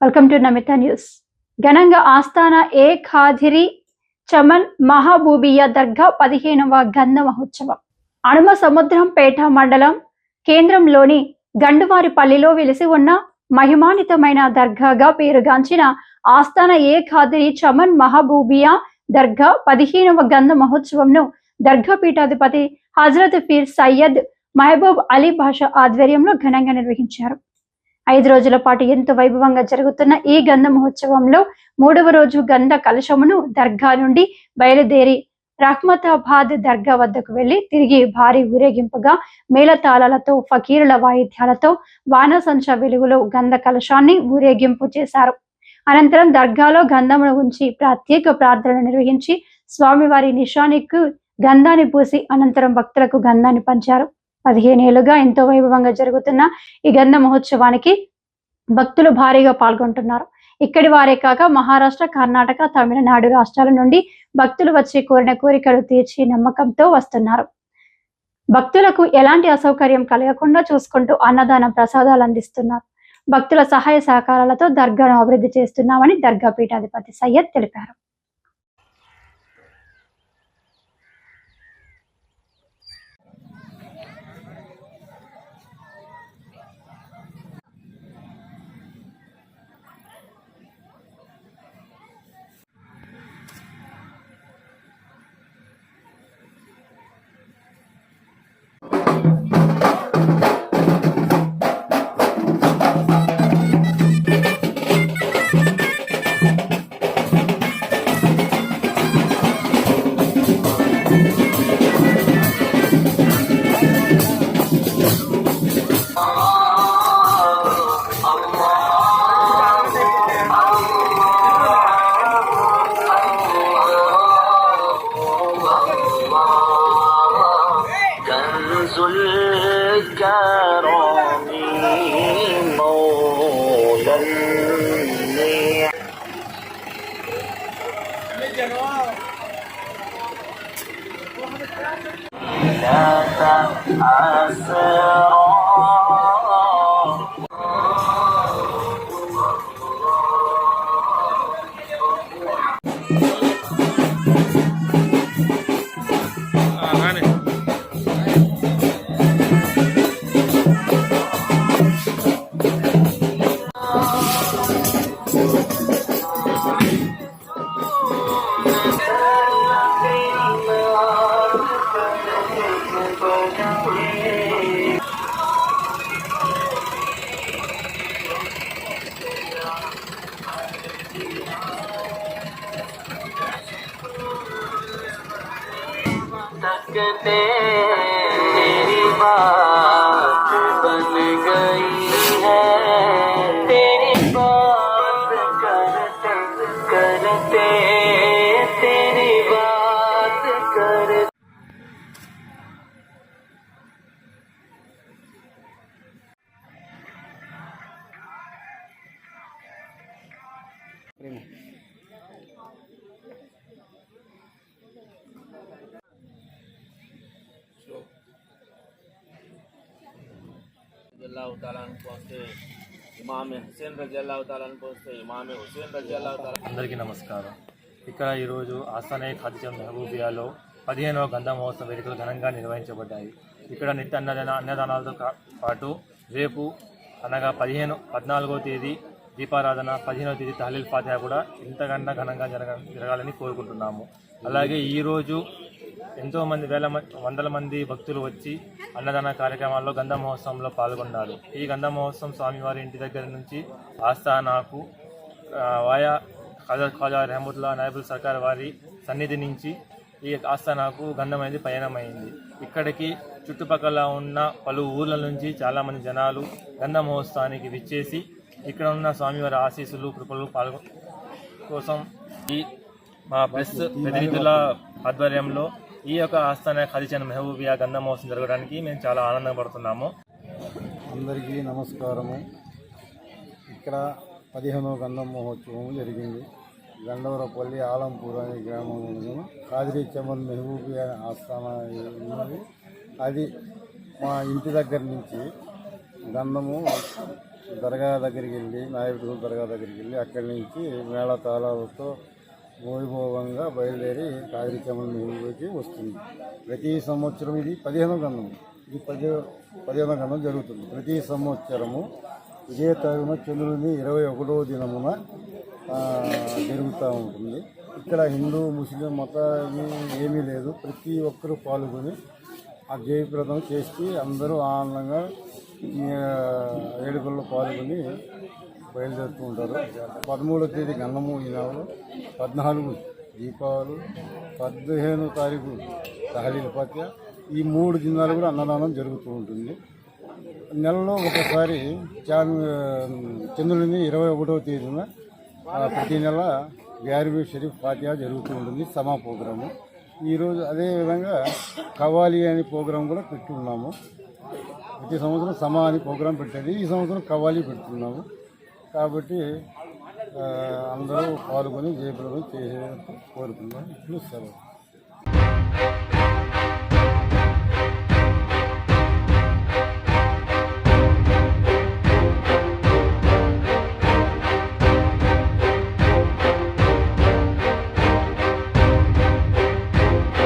Welcome to Namitha news. ఘనంగా ఆస్థాన ఏ ఖాదిరి చమన్ మహాబూబియా దర్గా పదిహేనవ గంధ మహోత్సవం. అణుమ సముద్రం పేట మండలం కేంద్రంలోని గండువారిపల్లిలో వెలిసి ఉన్న మహిమానితమైన దర్గాగా పేరుగాంచిన ఆస్థాన ఏ ఖాదిరి చమన్ మహబూబియా దర్గా పదిహేనవ గంధ మహోత్సవంను దర్గా పీఠాధిపతి హజరత్ ఫీర్ సయ్యద్ మహబూబ్ అలీ భాష ఆధ్వర్యంలో ఘనంగా నిర్వహించారు. ఐదు రోజుల పాటు ఎంతో వైభవంగా జరుగుతున్న ఈ గంధ మహోత్సవంలో మూడవ రోజు గంధ కలశమును దర్గా నుండి బయలుదేరి రహ్మతాబాద్ దర్గా వద్దకు వెళ్ళి తిరిగి భారీ ఊరేగింపుగా మేళతాళాలతో ఫకీరుల వాయిద్యాలతో వానసంచ వెలుగులో గంధ కలశాన్ని ఊరేగింపు చేశారు. అనంతరం దర్గాలో గంధమును ఉంచి ప్రత్యేక ప్రార్థనలు నిర్వహించి స్వామివారి నిషానికి గంధాన్ని పూసి అనంతరం భక్తులకు గంధాన్ని పంచారు. పదిహేను ఏళ్ళుగా ఎంతో వైభవంగా జరుగుతున్న ఈ గంధ మహోత్సవానికి భక్తులు భారీగా పాల్గొంటున్నారు. ఇక్కడి వారే కాక మహారాష్ట్ర కర్ణాటక తమిళనాడు రాష్ట్రాల నుండి భక్తులు వచ్చి కోరిన కోరికలు తీర్చి నమ్మకంతో వస్తున్నారు. భక్తులకు ఎలాంటి అసౌకర్యం కలగకుండా చూసుకుంటూ అన్నదాన ప్రసాదాలు అందిస్తున్నారు. భక్తుల సహాయ సహకారాలతో దర్గాను అభివృద్ధి చేస్తున్నామని దర్గా పీఠాధిపతి సయ్యద్ తెలిపారు. Deus. तकते तेरी बात बन गई है। तेरी बात करते करते तेरी बात करते। रजील्लाहु ताला अन्हु पहुँचते इमाम हुसैन रजील्लाहु ताला अन्हु पहुँचते इमाम हुसैन रजील्लाहु ताला అందరికీ నమస్కారం ఇక్కడ ఈరోజు ఆస్థానే ఖాదిజం మెహబూబియాలో పదిహేనవ గంధ మహోత్సవ వేడుకలు ఘనంగా నిర్వహించబడ్డాయి ఇక్కడ నిత్య అన్నదాన అన్నదానాలతో కా- పాటు రేపు అనగా పదిహేను పద్నాలుగో తేదీ దీపారాధన పదిహేనవ తేదీ తహలీల్ ఫాతిహా కూడా ఇంతకన్నా ఘనంగా జరగ జరగాలని కోరుకుంటున్నాము అలాగే ఈరోజు ఎంతో మంది వేల వందల మంది భక్తులు వచ్చి అన్నదాన కార్యక్రమాల్లో గంధ మహోత్సవంలో పాల్గొన్నారు. ఈ గంధ మహోత్సవం స్వామివారి ఇంటి దగ్గర నుంచి ఆస్థానాకు వాయా ఖాజా ఖాజా రహమతుల్లా నాయబుల్ సర్కార్ వారి సన్నిధి నుంచి ఈ ఆస్థానాకు గంధం అనేది పయనమైంది. ఇక్కడికి చుట్టుపక్కల ఉన్న పలు ఊర్ల నుంచి చాలామంది జనాలు గంధ మహోత్సవానికి విచ్చేసి ఇక్కడ ఉన్న స్వామివారి ఆశీస్సులు కృపలు పాల్గొ కోసం ఈ మా ప్రెస్ ప్రతినిధుల ఆధ్వర్యంలో ఈ యొక్క ఆస్థాన ఖాళీచంద్ మెహబూబియా గంధ మహోత్సవం జరగడానికి మేము చాలా ఆనందపడుతున్నాము అందరికీ నమస్కారము. ఇక్కడ పదిహేనవ గంధం మహోత్సవం జరిగింది. గండవరపల్లి ఆలంపూర్ అనే గ్రామంలో కాదిరి చమన్ మెహబూబియా ఆస్థాన ఉన్నది. అది మా ఇంటి దగ్గర నుంచి గంధము దర్గా దగ్గరికి వెళ్ళి నాయకుడు దర్గా దగ్గరికి వెళ్ళి అక్కడి నుంచి మేళ తాళాలతో వైభవంగా బయలుదేరి కాగిరి వస్తుంది. ప్రతి సంవత్సరం ఇది పదిహేనో గంధం. ఇది పది పదిహేనో గంధం జరుగుతుంది. ప్రతి సంవత్సరము ఇదే తగిన చంద్రుని ఇరవై ఒకటో దినమున జరుగుతూ ఉంటుంది. ఇక్కడ హిందూ ముస్లిం మత ఏమీ లేదు. ప్రతి ఒక్కరూ పాల్గొని ఆ జయప్రదం చేసి అందరూ ఆనందంగా వేడుకల్లో పాల్గొని బయలుదేరుతూ ఉంటారు పదమూడో తేదీ గన్నము ఈ నెలలో. పద్నాలుగు దీపావళి. పదిహేనో తారీఖు తహలీల పత్య ఈ మూడు దినాలు కూడా అన్నదానం జరుగుతూ ఉంటుంది. నెలలో ఒకసారి చాన్ చంద్రుని ఇరవై ఒకటవ తేదీన ప్రతి నెల గ్యారిబీ షరీఫ్ ఫాతిహా జరుగుతూ ఉంటుంది. సమా ప్రోగ్రాము. ఈరోజు అదేవిధంగా కవాలి అనే ప్రోగ్రాం కూడా పెట్టున్నాము. ప్రతి సంవత్సరం సమా అని ప్రోగ్రాం పెట్టేది. ఈ సంవత్సరం కవాలి పెడుతున్నాము. కాబట్టి అందరూ పాల్గొని జయప్రదం చేసే కోరుకుందాం. ఇప్పుడు సెలవు